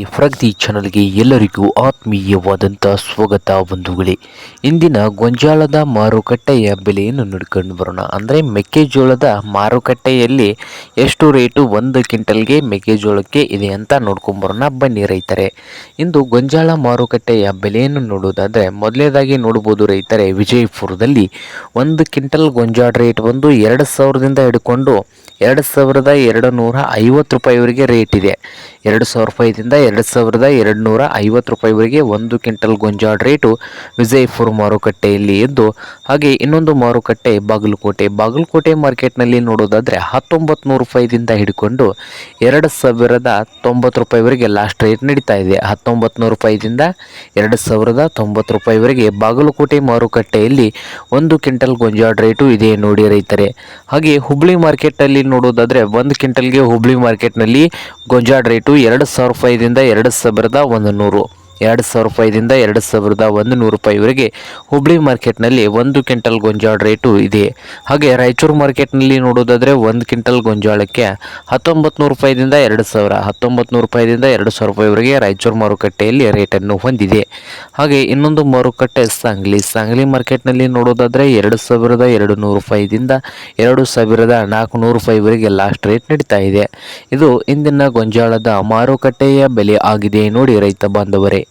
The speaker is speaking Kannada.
ಈ ಪ್ರಗತಿ ಚಾನಲ್ಗೆ ಎಲ್ಲರಿಗೂ ಆತ್ಮೀಯವಾದಂಥ ಸ್ವಾಗತ ಬಂಧುಗಳೇ. ಇಂದಿನ ಗೊಂಜಾಳದ ಮಾರುಕಟ್ಟೆಯ ಬೆಲೆಯನ್ನು ನೋಡ್ಕೊಂಡು ಬರೋಣ. ಅಂದರೆ ಮೆಕ್ಕೆಜೋಳದ ಮಾರುಕಟ್ಟೆಯಲ್ಲಿ ಎಷ್ಟು ರೇಟು ಒಂದು ಕ್ವಿಂಟಲ್ಗೆ ಮೆಕ್ಕೆಜೋಳಕ್ಕೆ ಇದೆ ಅಂತ ನೋಡ್ಕೊಂಬರೋಣ ಬನ್ನಿ ರೈತರೆ. ಇಂದು ಗೊಂಜಾಳ ಮಾರುಕಟ್ಟೆಯ ಬೆಲೆಯನ್ನು ನೋಡೋದಾದರೆ ಮೊದಲನೇದಾಗಿ ನೋಡ್ಬೋದು ರೈತರೆ, ವಿಜಯಪುರದಲ್ಲಿ ಒಂದು ಕ್ವಿಂಟಲ್ ಗೊಂಜಾಳ ರೇಟ್ ಬಂದು ಎರಡು ಸಾವಿರದಿಂದ ಹಿಡ್ಕೊಂಡು ಎರಡು ಸಾವಿರದ ಎರಡು ನೂರ ಐವತ್ತು ರೂಪಾಯಿವರೆಗೆ ರೇಟ್ ಇದೆ. ಎರಡು ಸಾವಿರ ರೂಪಾಯಿದಿಂದ ಎರಡು ಸಾವಿರದ ಎರಡು ನೂರ ಐವತ್ತು ರೂಪಾಯಿವರೆಗೆ ಒಂದು ಕ್ವಿಂಟಲ್ ಗೊಂಜಾಳ ರೇಟು ವಿಜಯಪುರ ಮಾರುಕಟ್ಟೆಯಲ್ಲಿ ಇದ್ದು, ಹಾಗೆ ಇನ್ನೊಂದು ಮಾರುಕಟ್ಟೆ ಬಾಗಲಕೋಟೆ. ಬಾಗಲಕೋಟೆ ಮಾರ್ಕೆಟ್ನಲ್ಲಿ ನೋಡೋದಾದರೆ ಹತ್ತೊಂಬತ್ತು ನೂರು ರೂಪಾಯಿದಿಂದ ಹಿಡ್ಕೊಂಡು ಎರಡು ಸಾವಿರದ ತೊಂಬತ್ತು ರೂಪಾಯಿವರೆಗೆ ಲಾಸ್ಟ್ ರೇಟ್ ನಡೀತಾ ಇದೆ. ಹತ್ತೊಂಬತ್ತು ನೂರು ರೂಪಾಯಿದಿಂದ ಎರಡು ಸಾವಿರದ ತೊಂಬತ್ತು ರೂಪಾಯಿವರೆಗೆ ಬಾಗಲಕೋಟೆ ಮಾರುಕಟ್ಟೆಯಲ್ಲಿ ಒಂದು ಕ್ವಿಂಟಲ್ ಗೊಂಜಾಳ ರೇಟು ಇದೆ ನೋಡಿ ರೈತರೆ. ಹಾಗೆ ಹುಬ್ಳಿ ಮಾರ್ಕೆಟಲ್ಲಿ ನೋಡೋದಾದರೆ ಒಂದು ಕ್ವಿಂಟಲ್ಗೆ ಹುಬ್ಳಿ ಮಾರ್ಕೆಟ್ನಲ್ಲಿ ಗೊಂಜಾಳ ರೇಟು ಎರಡು ಸಾವಿರ ರೂಪಾಯಿದಿಂದ ಎರಡು ಸಾವಿರದ ಒಂದು ನೂರು ಎರಡು ಸಾವಿರ ರೂಪಾಯಿದಿಂದ ಎರಡು ಸಾವಿರದ ಒಂದು ನೂರು ರೂಪಾಯಿವರೆಗೆ ಹುಬ್ಳಿ ಮಾರ್ಕೆಟ್ನಲ್ಲಿ ಒಂದು ಕ್ವಿಂಟಲ್ ಗೊಂಜಾಳ ರೇಟು ಇದೆ. ಹಾಗೆ ರಾಯಚೂರು ಮಾರ್ಕೆಟ್ನಲ್ಲಿ ನೋಡೋದಾದರೆ ಒಂದು ಕ್ವಿಂಟಲ್ ಗೊಂಜಾಳಕ್ಕೆ ಹತ್ತೊಂಬತ್ತು ನೂರು ರೂಪಾಯಿದಿಂದ ಎರಡು ಸಾವಿರ ಹತ್ತೊಂಬತ್ತು ನೂರು ರೂಪಾಯಿದಿಂದ ಎರಡು ಸಾವಿರ ರೂಪಾಯಿವರೆಗೆ ರಾಯಚೂರು ಮಾರುಕಟ್ಟೆಯಲ್ಲಿ ರೇಟನ್ನು ಹೊಂದಿದೆ. ಹಾಗೆ ಇನ್ನೊಂದು ಮಾರುಕಟ್ಟೆ ಸಾಂಗ್ಲಿ ಸಾಂಗ್ಲಿ ಮಾರ್ಕೆಟ್ನಲ್ಲಿ ನೋಡೋದಾದರೆ ಎರಡು ಸಾವಿರದ ಎರಡು ನೂರು ರೂಪಾಯಿದಿಂದ ಎರಡು ಸಾವಿರದ ನಾಲ್ಕುನೂರು ರೂಪಾಯಿವರೆಗೆ ಲಾಸ್ಟ್ ರೇಟ್ ನಡೀತಾ ಇದೆ. ಇದು ಇಂದಿನ ಗೊಂಜಾಳದ ಮಾರುಕಟ್ಟೆಯ ಬೆಲೆ ಆಗಿದೆ ನೋಡಿ ರೈತ ಬಾಂಧವರೇ.